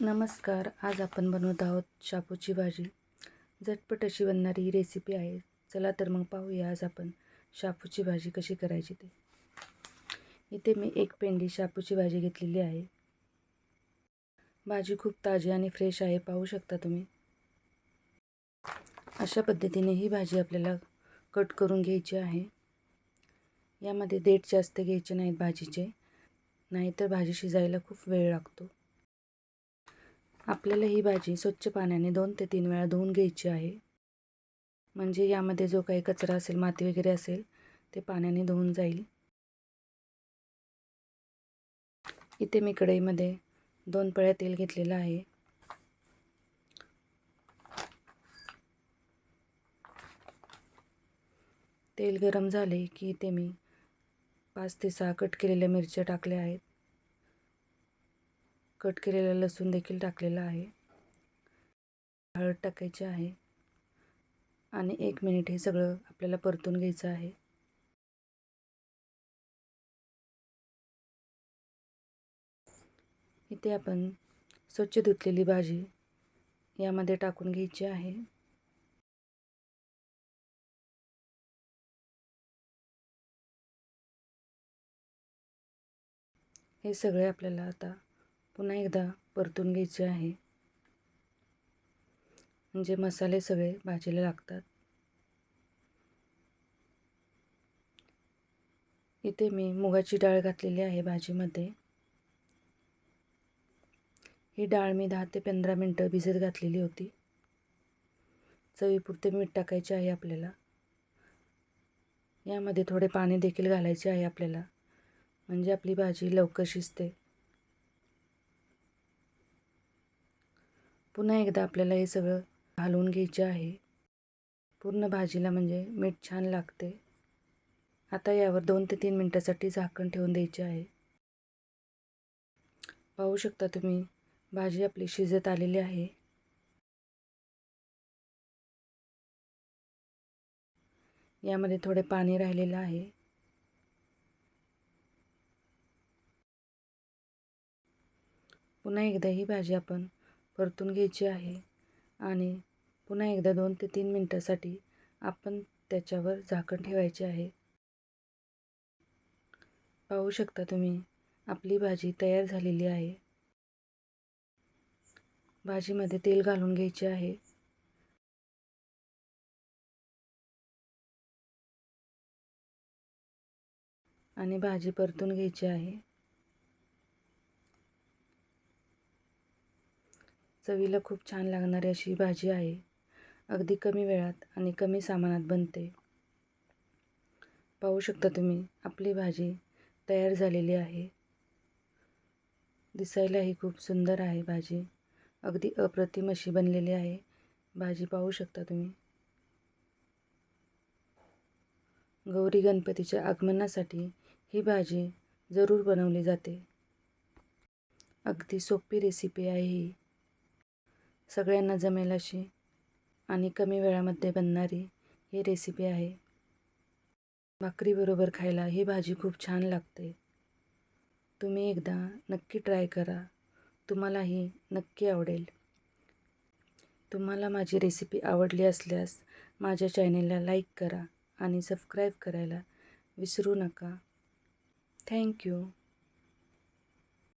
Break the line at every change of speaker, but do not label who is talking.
नमस्कार. आज आपण बनवत आहोत शापूची भाजी. झटपट अशी बनणारी ही रेसिपी आहे. चला तर मग पाहूया आज आपण शापूची भाजी कशी करायची ते. इथे मी एक पेंडी शापूची भाजी घेतलेली आहे. भाजी खूप ताजी आणि फ्रेश आहे पाहू शकता तुम्ही. अशा पद्धतीने ही भाजी आपल्याला कट करून घ्यायची आहे. यामध्ये देठ जास्त घ्यायचे नाहीत भाजीचे. नाहीतर भाजी शिजायला खूप वेळ लागतो. आपल्याला ही भाजी स्वच्छ पाण्याने दोन ते तीन वेळा धुवून घ्यायची आहे. म्हणजे यामध्ये जो काही कचरा असेल माती वगैरे असेल ते पाण्याने धुवून जाईल. इथे मी कढईमध्ये दोन पळ्या तेल घेतलेलं आहे. तेल गरम झाले की इथे मी पाच ते सहा कट केलेल्या मिरच्या टाकल्या आहेत. कट केलेला लसूण देखील टाकलेला आहे. हळद टाकायची आहे. आणि एक मिनिट हे सगळं आपल्याला परतून घ्यायचं आहे. इथे आपण स्वच्छ धुतलेली भाजी यामध्ये टाकून घ्यायची आहे. हे सगळे आपल्याला आता पुन्हा एकदा परतून घ्यायची आहे. म्हणजे मसाले सगळे भाजीला लागतात. इथे मी मुगाची डाळ घातलेली आहे भाजीमध्ये. ही डाळ मी दहा ते पंधरा मिनटं भिजत घातलेली होती. चवीपुरते मीठ टाकायचे आहे आपल्याला. यामध्ये थोडे पाणी देखील घालायचे आहे आपल्याला. म्हणजे आपली भाजी लवकर शिजते. पुन्हा एकदा आपल्याला हे सगळं घालून घ्यायचे आहे. पूर्ण भाजीला म्हणजे मीठ छान लागते. आता यावर दोन ते तीन मिनटासाठी झाकण ठेवून द्यायचे आहे. पाहू शकता तुम्ही भाजी आपली शिजत आलेली आहे. यामध्ये थोडे पाणी राहिलेलं आहे. पुन्हा एकदा ही भाजी आपण परतून घ्यायची आहे. आणि पुन्हा एकदा दोन ते तीन मिनटासाठी आपण त्याच्यावर झाकण ठेवायचे आहे. पाहू शकता तुम्ही आपली भाजी तयार झालेली आहे. भाजीमध्ये तेल घालून घ्यायचे आहे. आणि भाजी परतून घ्यायची आहे. चवीला खूप छान लागणारी अशी भाजी आहे. अगदी कमी वेळात आणि कमी सामानात बनते. पाहू शकता तुम्ही आपली भाजी तयार झालेली आहे. दिसायलाही खूप सुंदर आहे भाजी. अगदी अप्रतिम अशी बनलेली आहे. भाजी पाहू शकता तुम्ही. गौरी गणपतीच्या आगमनासाठी ही भाजी जरूर बनवली जाते. अगदी सोपी रेसिपी आहे ही. सगळ्यांना जमेल अशी आणि कमी वेळामध्ये बनणारी ही रेसिपी आहे. भाकरीबरोबर खायला ही भाजी खूप छान लागते. तुम्ही एकदा नक्की ट्राय करा. तुम्हालाही नक्की आवडेल. तुम्हाला माझी रेसिपी आवडली असल्यास माझ्या चॅनेलला लाईक करा आणि सबस्क्राईब करायला विसरू नका. थँक्यू